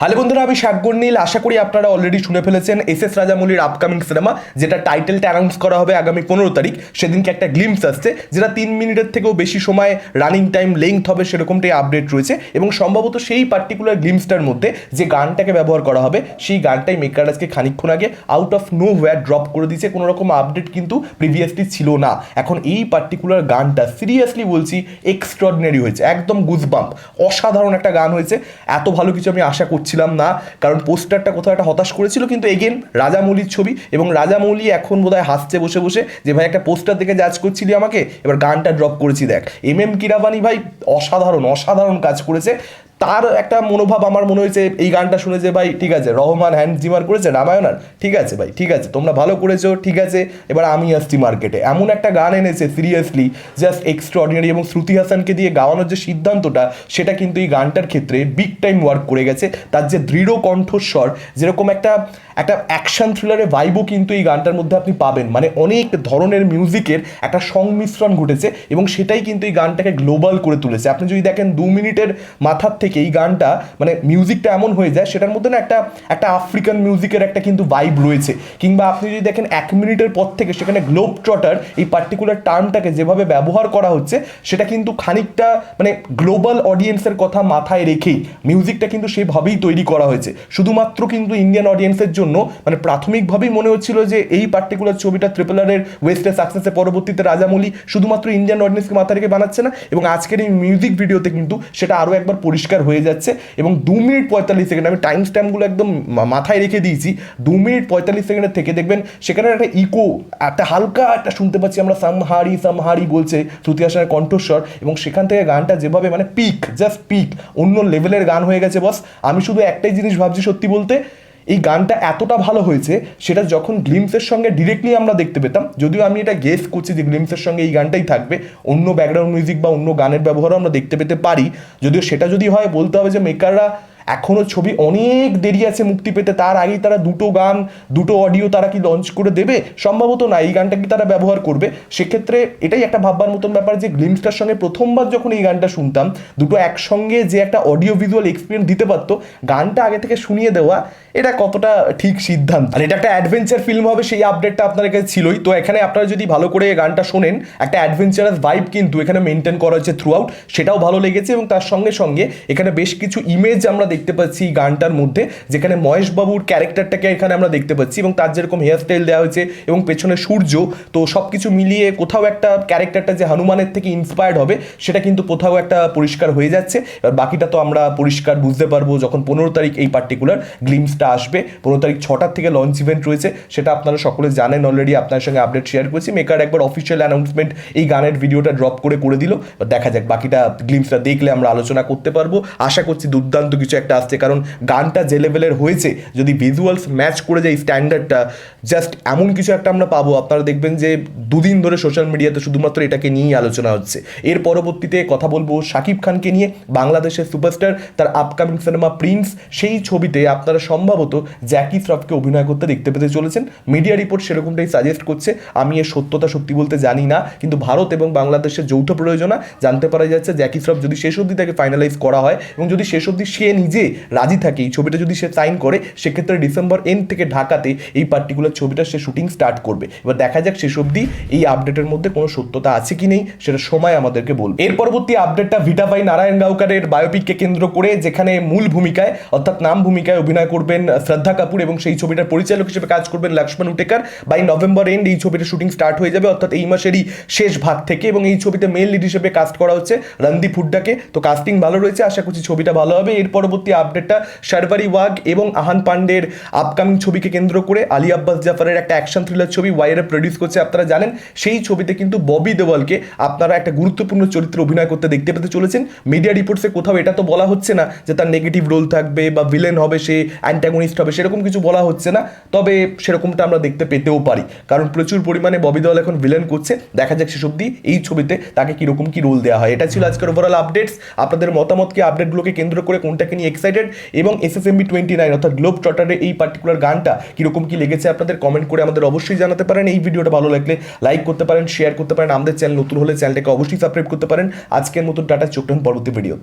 Hello বন্ধুরা, আমি শাকগর নীল। আশা করি আপনারা অলরেডি শুনে ফেলেছেন এস এস রাজামৌলির আপকামিং সিনেমা যেটা টাইটেলটা অ্যানাউন্স করা হবে আগামী পনেরো তারিখ। সেদিনকে একটা গ্লিমস আসছে, যেটা তিন মিনিটের থেকেও বেশি সময় রানিং টাইম লেংথ হবে সেরকমটাই আপডেট রয়েছে। এবং সম্ভবত সেই পার্টিকুলার গ্লিমসটার মধ্যে যে গানটাকে ব্যবহার করা হবে, সেই গানটাই মেকার আজকে খানিকক্ষণ আগে out of nowhere drop করে দিয়েছে। কোনো রকম আপডেট কিন্তু প্রিভিয়াসলি ছিল না। এখন এই পার্টিকুলার গানটা সিরিয়াসলি বলছি এক্সট্রাঅর্ডিনারি হয়েছে। একদম গুজবাম্প অসাধারণ একটা গান হয়েছে। এত ভালো কিছু আমি আশা করছিলাম না, কারণ পোস্টারটা কোথাও একটা হতাশ করেছিল, কিন্তু এগেন রাজামৌলির ছবি। এবং রাজামৌলি এখন বোধহয় হাসছে, বসে বসে যে, ভাই, একটা পোস্টার দেখে জাজ করছিলি আমাকে, এবার গানটা ড্রপ করেছি দেখ। এম এম কিরাবানি ভাই অসাধারণ অসাধারণ কাজ করেছে। তার একটা মনোভাব আমার মনে হয়েছে, এই গানটা শুনে যে, ভাই, ঠিক আছে, রহমান হ্যান্ড জিমার করেছে রামায়ণার, ঠিক আছে, ভাই, ঠিক আছে, তোমরা ভালো করেছ, ঠিক আছে, এবার আমি আসছি মার্কেটে। এমন একটা গান এনেছে সিরিয়াসলি জাস্ট এক্সট্রাঅর্ডিনারি এবং শ্রুতি হাসানকে দিয়ে গাওয়ানোর যে সিদ্ধান্তটা, সেটা কিন্তু এই গানটার ক্ষেত্রে বিগ টাইম ওয়ার্ক করে গেছে। তার যে দৃঢ় কণ্ঠস্বর, যেরকম একটা একটা অ্যাকশন থ্রিলারের ভাইবও কিন্তু এই গানটার মধ্যে আপনি পাবেন। মানে অনেক ধরনের মিউজিকের একটা সংমিশ্রণ ঘটেছে এবং সেটাই কিন্তু এই গানটাকে গ্লোবাল করে তুলেছে। আপনি যদি দেখেন দু মিনিটের মাথার থেকে এই গানটা মানে মিউজিকটা এমন হয়ে যায়, সেটার মধ্যে না একটা একটা আফ্রিকান মিউজিকের একটা কিন্তু ভাইব রয়েছে। কিংবা আপনি যদি দেখেন এক মিনিটের পর থেকে সেখানে গ্লোব ট্রটার এই পার্টিকুলার টার্মটাকে যেভাবে ব্যবহার করা হচ্ছে, সেটা কিন্তু খানিকটা মানে গ্লোবাল অডিয়েন্সের কথা মাথায় রেখেই মিউজিকটা কিন্তু সেভাবেই তৈরি করা হয়েছে। শুধুমাত্র কিন্তু ইন্ডিয়ান অডিয়েন্সের জন্য মানে প্রাথমিকভাবেই মনে হচ্ছিল যে এই পার্টিকুলার ছবিটা ট্রিপলারের ওয়েস্টে সাকসেসের পরবর্তীতে রাজামৌলি শুধুমাত্র ইন্ডিয়ান অডিয়েন্সকে মাথা রেখে বানাচ্ছে না, এবং আজকের এই মিউজিক ভিডিওতে কিন্তু সেটা আরও একবার পরিষ্কার হয়ে যাচ্ছে এবং দু মিনিট পঁয়তাল্লিশ সেকেন্ড, আমি টাইম স্ট্যাম্পগুলো একদম মাথায় রেখে দিয়েছি। দু মিনিট পঁয়তাল্লিশ সেকেন্ডের থেকে দেখবেন সেখানে একটা ইকো একটা হালকা একটা শুনতে পাচ্ছি আমরা সামহারি সামহারি বলছে শ্রুতি হাসানের কণ্ঠস্বর এবং সেখান থেকে গানটা যেভাবে মানে পিক জাস্ট পিক অন্য লেভেলের গান হয়ে গেছে বস আমি শুধু একটাই জিনিস ভাবছি সত্যি বলতে এই গানটা এতটা ভালো হয়েছে, সেটা যখন গ্লিমসের সঙ্গে ডিরেক্টলি আমরা দেখতে পেতাম, যদিও আমি এটা গেস করছি যে গ্লিমসের সঙ্গে এই গানটাই থাকবে, অন্য ব্যাকগ্রাউন্ড মিউজিক বা অন্য গানের ব্যবহারও আমরা দেখতে পেতে পারি, যদিও সেটা যদি হয় বলতে হবে যে মেকাররা এখনও ছবি অনেক দেরি আছে মুক্তি পেতে, তার আগেই তারা দুটো গান, দুটো অডিও তারা কি লঞ্চ করে দেবে? সম্ভবত না, এই গানটা কি তারা ব্যবহার করবে? সেক্ষেত্রে এটাই একটা ভাববার মতন ব্যাপার যে গ্লিমসটার সঙ্গে প্রথমবার যখন এই গানটা শুনতাম, দুটো একসঙ্গে যে একটা অডিও ভিজুয়াল এক্সপিরিয়েন্স দিতে পারতো, গানটা আগে থেকে শুনিয়ে দেওয়া এটা কতটা ঠিক সিদ্ধান্ত? আর, এটা একটা অ্যাডভেঞ্চার ফিল্ম হবে, সেই আপডেটটা আপনার কাছে ছিলই। তো এখানে আপনারা যদি ভালো করে গানটা শোনেন, একটা অ্যাডভেঞ্চারাস ভাইব কিন্তু এখানে মেনটেন করা হচ্ছে থ্রু আউট সেটাও ভালো লেগেছে এবং তার সঙ্গে সঙ্গে এখানে বেশ কিছু ইমেজ আমরা দেখতে পাচ্ছি গানটার মধ্যে, যেখানে মহেশবাবুর ক্যারেক্টারটাকে এখানে আমরা দেখতে পাচ্ছি এবং তার যেরকম হেয়ার স্টাইল দেওয়া হয়েছে এবং পেছনে সূর্য, তো সব কিছু মিলিয়ে কোথাও একটা ক্যারেক্টারটা যে হনুমানের থেকে ইন্সপায়ার্ড হবে, সেটা কিন্তু কোথাও একটা পরিষ্কার হয়ে যাচ্ছে। এবার বাকিটা তো আমরা পরিষ্কার বুঝতে পারব যখন পনেরো তারিখ এই পার্টিকুলার গ্লিমসটা আসবে। পনেরো তারিখ ছটার থেকে লঞ্চ ইভেন্ট রয়েছে, সেটা আপনারা সকলে জানেন। অলরেডি আপনার সঙ্গে আপডেট শেয়ার করেছি। মেকার একবার অফিসিয়াল অ্যানাউন্সমেন্ট এই গানের ভিডিওটা ড্রপ করে করে দিল। দেখা যাক, বাকিটা গ্লিমসটা দেখলে আমরা আলোচনা করতে পারব। আশা করছি দুর্দান্ত কিছু একটা আসছে, কারণ গানটা যে লেভেলের হয়েছে, যদি ভিজুয়ালস ম্যাচ করে যায় স্ট্যান্ডার্ডটা জাস্ট এমন কিছু একটা আমরা পাবো। আপনারা দেখবেন যে দুদিন ধরে সোশ্যাল মিডিয়াতে শুধুমাত্র এটাকে নিয়েই আলোচনা হচ্ছে। এর পরবর্তীতে কথা বলব শাকিব খানকে নিয়ে, বাংলাদেশের সুপারস্টার তার আপকামিং সিনেমা প্রিন্স সেই ছবিতে আপনারা সম্ভবত জ্যাকি শ্রফকে অভিনয় করতে দেখতে পেতে চলেছেন। মিডিয়া রিপোর্ট সেরকমটাই সাজেস্ট করছে। আমি এর সত্যতা সত্যি বলতে জানি না, কিন্তু ভারত এবং বাংলাদেশের যৌথ প্রয়োজনা জানতে পারা যাচ্ছে জ্যাকি শ্রফ যদি শেষ অবধি তাকে ফাইনালাইজ করা হয় এবং যদি শেষ অবধি সে নিজে রাজি থাকে, এই ছবিটা যদি সে সাইন করে, সেক্ষেত্রে ডিসেম্বর এন্ড থেকে ঢাকাতে এই পার্টিকুলার ছবিটা সে শুটিং স্টার্ট করবে। এবার দেখা যাক শেষ অবধি এই আপডেটের মধ্যে কোনো সত্যতা আছে কি নেই, সেটা সময় আমাদেরকে বলবে। এর পরবর্তী আপডেটটা ভিটাভাই নারায়ণ গাওকারের বায়োপিককে কেন্দ্র করে, যেখানে মূল ভূমিকায়, অর্থাৎ নাম ভূমিকায় অভিনয় করবেন শ্রদ্ধা কাপুর এবং সেই ছবিটার পরিচালক হিসেবে কাজ করবেন Laxman Utekar. By November end এই ছবিটার শুটিং স্টার্ট হয়ে যাবে, অর্থাৎ এই মাসেরই শেষ ভাগ থেকে এবং এই ছবিতে মেল লিড হিসেবে কাস্ট করা হচ্ছে রণদীপ হুড্ডাকে। তো কাস্টিং ভালো রয়েছে, আশা করছি ছবিটা ভালো হবে। এর পরবর্তী আপডেটটা শারবারি ওয়াগ এবং আহান পান্ডের আপকামিং ছবিকে কেন্দ্র করে আলী আব্বাস জাফরের একটা অ্যাকশন থ্রিলার ছবি ওয়াইরে প্রডিউস করছে, আপনারা জানেন। সেই ছবিতে কিন্তু ববি দেওয়ালকে আপনারা একটা গুরুত্বপূর্ণ চরিত্রে অভিনয় করতে দেখতে পেতে চলেছেন। মিডিয়া রিপোর্টসে কোথাও এটা তো বলা হচ্ছে না যে তার নেগেটিভ রোল থাকবে বা ভিলেন হবে সে অ্যান্টাগনিস্ট হবে, সেরকম কিছু বলা হচ্ছে না, তবে সেরকমটা আমরা দেখতে পেতেও পারি। কারণ প্রচুর পরিমাণে ববি দেওয়াল এখন ভিলেন করছে, দেখা যাক শেষ অব্দি এই ছবিতে তাকে কীরকম কি রোল দেওয়া হয়। এটা ছিল আজকের ওভারঅল আপডেটস আপনাদের মতামতকে আপডেটগুলোকে কেন্দ্র করে কোনটাকে নিয়ে এক্সাইটেড এবং S S MB twenty nine অর্থাৎ গ্লোব টটারের এই পার্টিকুলার গানটা কীরকম কী লেগেছে আপনাদের কমেন্ট করে আমাদের অবশ্যই জানাতে পারেন। এই ভিডিওটা ভালো লাগলে লাইক করতে পারেন শেয়ার করতে পারেন। আমাদের চ্যানেল নতুন হলে চ্যানেলটাকে অবশ্যই সাবস্ক্রাইব করতে পারেন। আজকের মতন টাটা চোখটান পরবর্তী ভিডিও